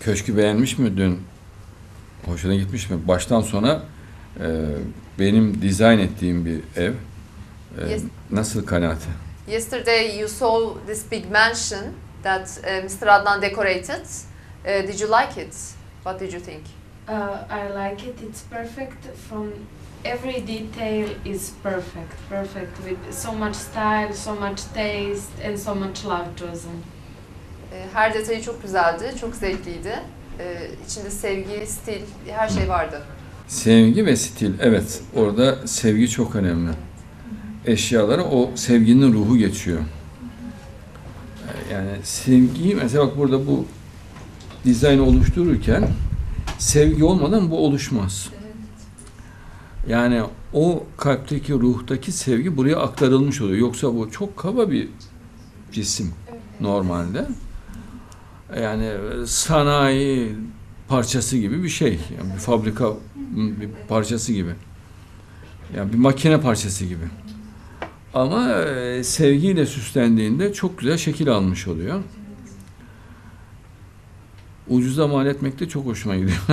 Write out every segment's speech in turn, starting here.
Köşkü beğenmiş mi dün? Hoşuna gitmiş mi? Baştan sona e, benim dizayn ettiğim bir ev. E, Yes. Nasıl kanaati? Yesterday you saw this big mansion that uh, Mr. Adnan decorated. Uh, did you like it? What did you think? Uh, I like it. It's perfect from every detail is perfect. Perfect with so much style, so much taste, and so much love chosen. E, her detayı çok güzeldi, çok zevkliydi. E, içinde sevgi, stil, her şey vardı. Sevgi ve stil. Evet, orada sevgi çok önemli. Eşyalara o sevginin ruhu geçiyor. E, Yani sevgiyi mesela bak burada bu dizaynı oluştururken sevgi olmadan bu oluşmaz. Yani o kalpteki, ruhtaki sevgi buraya aktarılmış oluyor. Yoksa bu çok kaba bir cisim normalde. Yani sanayi parçası gibi bir şey. Yani bir fabrika bir parçası gibi. Yani bir makine parçası gibi. Ama e, sevgiyle süslendiğinde çok güzel şekil almış oluyor. Ucuza mal etmek de çok hoşuma gidiyor.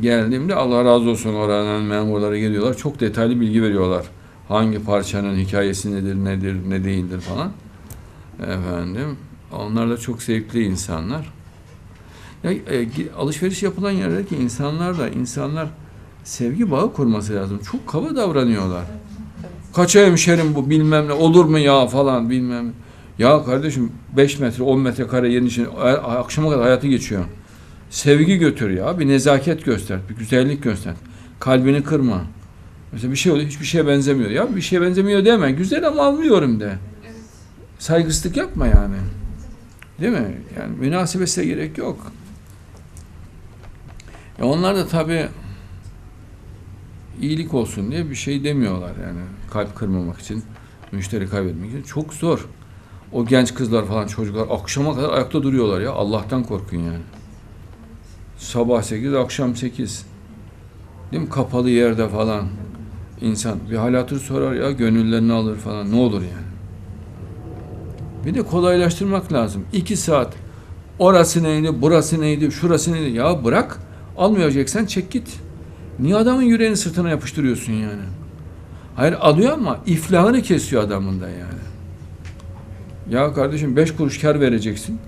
Geldiğimde Allah razı olsun oranın memurları geliyorlar. Çok detaylı bilgi veriyorlar. Hangi parçanın hikayesi nedir, nedir, ne değildir falan. Efendim, onlar da çok zevkli insanlar. Ya, e, alışveriş yapılan yerlerdeki insanlar da insanlar sevgi bağı kurması lazım. Çok kaba davranıyorlar. Kaça hemşerim bu bilmem ne olur mu ya falan bilmem. Ya kardeşim 5 metre 10 metre kare yerin için a- akşama kadar hayatı geçiyor. Sevgi götür ya. Bir nezaket göster. Bir güzellik göster. Kalbini kırma. Mesela bir şey oluyor hiçbir şeye benzemiyor. Ya bir şeye benzemiyor deme. Güzel ama almıyorum de. Saygısızlık yapma yani. Değil mi? Yani münasebete gerek yok. E onlar da tabii iyilik olsun diye bir şey demiyorlar yani kalp kırmamak için, müşteri kaybetmek için çok zor. O genç kızlar falan çocuklar akşama kadar ayakta duruyorlar ya Allah'tan korkun yani. Sabah 8, akşam 8. Değil mi? Kapalı yerde falan insan bir hal hatır sorar ya gönüllerini alır falan ne olur yani. Bir de kolaylaştırmak lazım. İki saat orası neydi, burası neydi, şurası neydi ya bırak almayacaksan çek git. Niye adamın yüreğini sırtına yapıştırıyorsun yani? Hayır alıyor ama iflahını kesiyor adamın da yani. Ya kardeşim beş kuruş kar vereceksin.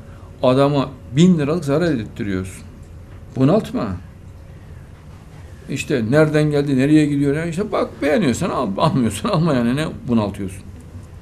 Adama bin liralık zarar ettiriyorsun. Bunaltma. İşte nereden geldi, nereye gidiyor? ya? İşte bak beğeniyorsan al, almıyorsan alma yani ne bunaltıyorsun.